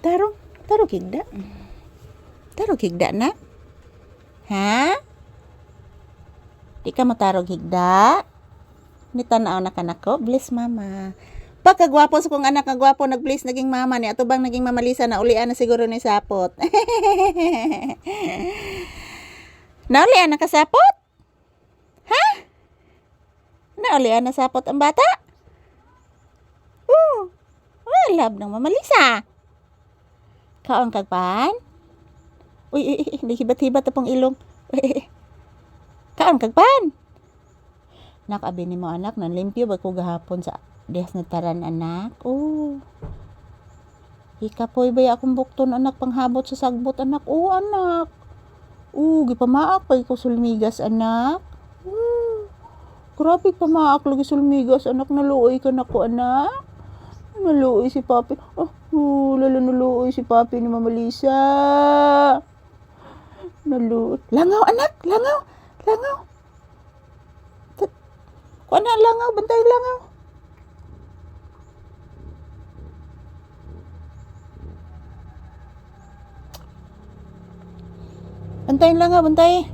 Tarong, tarong higda. Tarong higda na. Ha? Di ka matarong higda? Ni tanaw na kanako, bless mama. Pagkagwapo sa kong anak nga gwapo nag-bless naging mama ni ato bang naging mamalisa na ulian na siguro ni sapot. Naulian na kasapot? Ha? Naulian na sapot ang bata? Oo. Wala ng mamalisa. Kaon kagpan? Uy, uy, uy, hindi hibat-hibat na pong ilong. Uy, uy. Kaon kagpan? Nakabi ni mo anak, nanlimpyo ba ko gahapon sa diyas na taran anak? Oo. Ikapoy ba akong bukton anak panghabot sa sagbot anak? Oo anak. Oo, gipamaak pa ko sulmigas anak. Oo. Grabe pamaak lagi sulmigas anak naluoy ka na ko anak. Naluoy si papi. Oh, oh lalo naluoy si papi ni Mama Lisa. Naluoy. Langaw anak, langaw. Langaw. Kuha na langaw, bantay langaw. Bantayin langaw, bantay.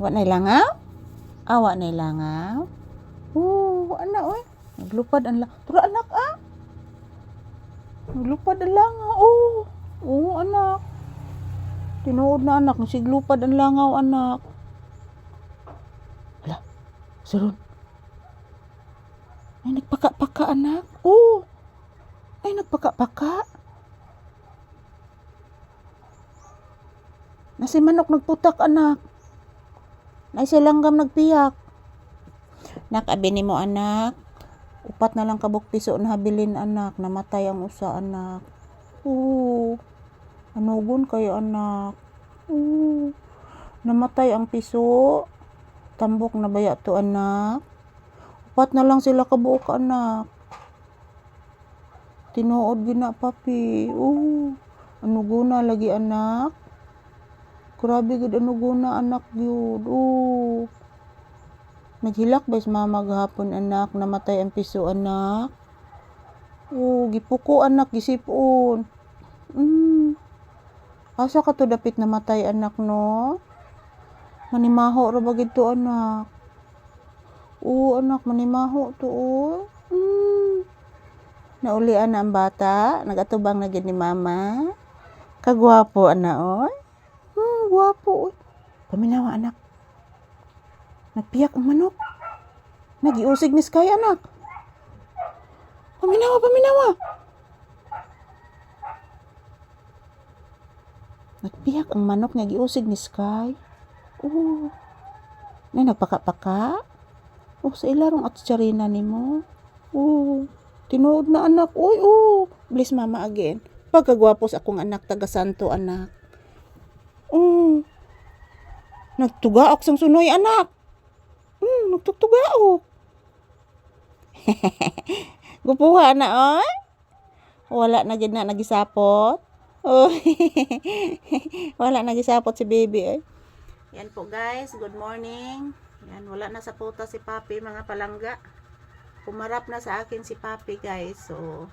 Wa na langaw? Awa na langaw? Ana oy. Naglupad ang langaw. Tura anak ah. Naglupad ang langaw. Oo. Oo, anak. Tinuod na anak. Nasiglupad ang langaw, anak. Hala. Sarun. Ay, nagpaka-paka, anak. Oo. Ay, nagpaka-paka. Nasi manok nagputak, anak. Nay silanggam nagpiyak. Nakabi ni mo, anak. Upat na lang kabuk piso na habilin, anak. Namatay ang usa, anak. Oo. Anugon kayo, anak. Oo. Namatay ang piso. Tambok na baya to, anak. Upat na lang sila kabuok, anak. Tinuod gina, papi. Oo. Anuguna lagi, anak. Grabe gud anuguna, anak, yun. Oo. Naghilak ba si mama gahapon, anak? Namatay ang piso, anak. Oo, gipuko, anak, gisipon. Mm. Asa ka to dapit namatay, anak, no? Manimaho ra ba gid to, anak? Oo, anak, manimaho to, oh. Mm. Naulian na ang bata. Nagatubang na gid ni mama. Kagwapo, ana, oy. Hmm, gwapo, oy. Paminawa, anak. Nagpiyak ang manok. Nagiusig ni Sky, anak. Paminawa, paminawa. Nagpiyak ang manok nga giusig ni Sky. Oo. Na nagpaka-paka. Oh, sa ilarong at tsarina ni mo. Oo. Tinuod na anak. Uy, oo. Bless mama again. Pagkagwapo sa akong anak, taga santo anak. Oo. Nagtugaok sang sunoy anak. Hmm, nagtutugaok. Gupuha na, oy. Wala na gid na nagisapot. Oh. wala nagisapot si baby, oy. Yan po guys, good morning. Yan, wala na sa puta si Papi, mga palangga. Pumarap na sa akin si Papi guys. So,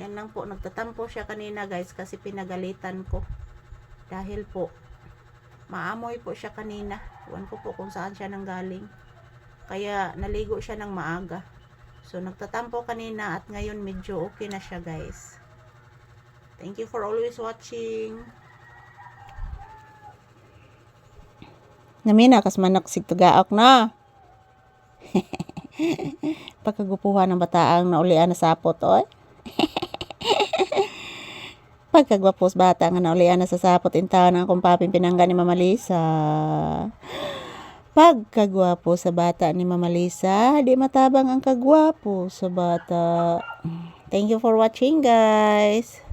yan lang po. Nagtatampo siya kanina guys kasi pinagalitan ko. Dahil po, maamoy po siya kanina. Iwan ko po kung saan siya nanggaling. Kaya naligo siya ng maaga. So nagtatampo kanina at ngayon medyo okay na siya guys. Thank you for always watching. Namina kas manak sig tugaok na. Pagkagupuhan ng bataang naulian na sapot oy. Pagkagwapos bata nga naulian na sa sapot intaw na akong paping pinangga ni Mama Lisa. Pagkagwapo sa bata ni Mama Lisa, di matabang ang kagwapo sa bata. Thank you for watching guys.